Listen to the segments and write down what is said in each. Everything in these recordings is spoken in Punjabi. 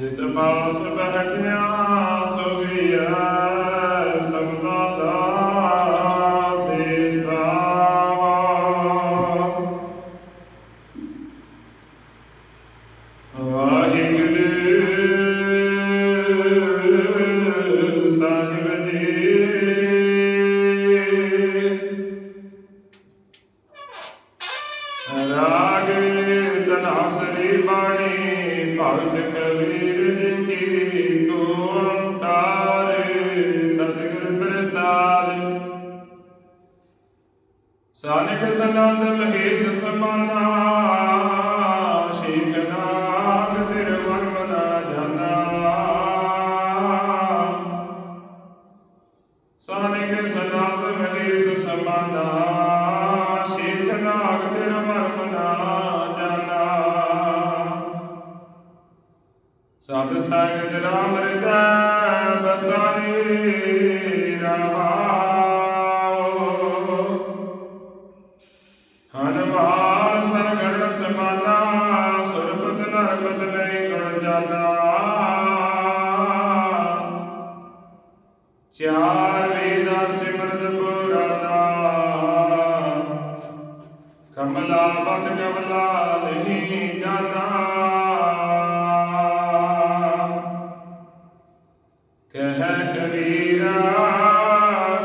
ਜਿਸ ਪਾਸ ਬਹਿਠਿਆ ਸੋਈਐ ਸਭਨਾ ਦਾ ਦੇਸਾਵਾ ਵਾਹਿਗੁਰੂ ਸਾਹਿਬ ਜੀ। ਰਾਗ ਤਨਾਸਰੀ ਬਾਣੀ ਭਗਤ ਕਬੀਰ ਜੀ ਸਨੰਦ ਮਹੇਸ਼ ਸਮਾਨਾ, ਸ਼ੀਖ ਨਾਗ ਤਿਰ ਵਰਮ ਨਾ ਜਾਣਾ ਸਾਨਿਕ ਸਨੰਦ ਮਹੇਸ਼ ਸਮਾਨਾ ਸਤ ਸੰਗਤ ਰਾਮ ਹਿਰਦੈ ਬਸਾਈ ਰਹਾਉ ਹਨੁਮਾਨ ਸਰਗਣ ਸਮਾਨਾ ਸੁਰਪਤ ਨਰਪਤ ਨਹੀਂ ਗੁਣ ਜਾਨਾ ਚਾਰ ਵੇਦਾਂ ਸਿਮਰਤ ਪੁਰਾਨਾ ਕਮਲਾ ਬਟ ਕਮਲਾ ਕਹਿ ਕਬੀਰਾ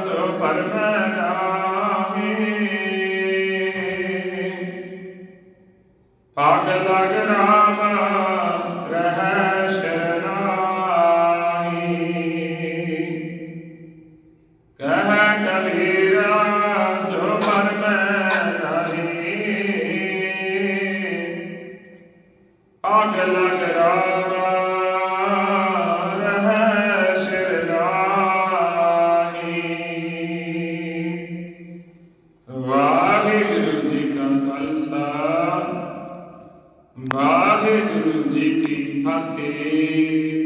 ਸੋ ਪਰਮ ਨਾਮੀ। ਪਾਗ ਲਗ ਰਾਮ ਰਹਿ ਸ਼ਰਨਾਈ। ਕਹਿ ਵਾਹਿਗੁਰੂ ਜੀ ਕੀ ਫਤਿਹ।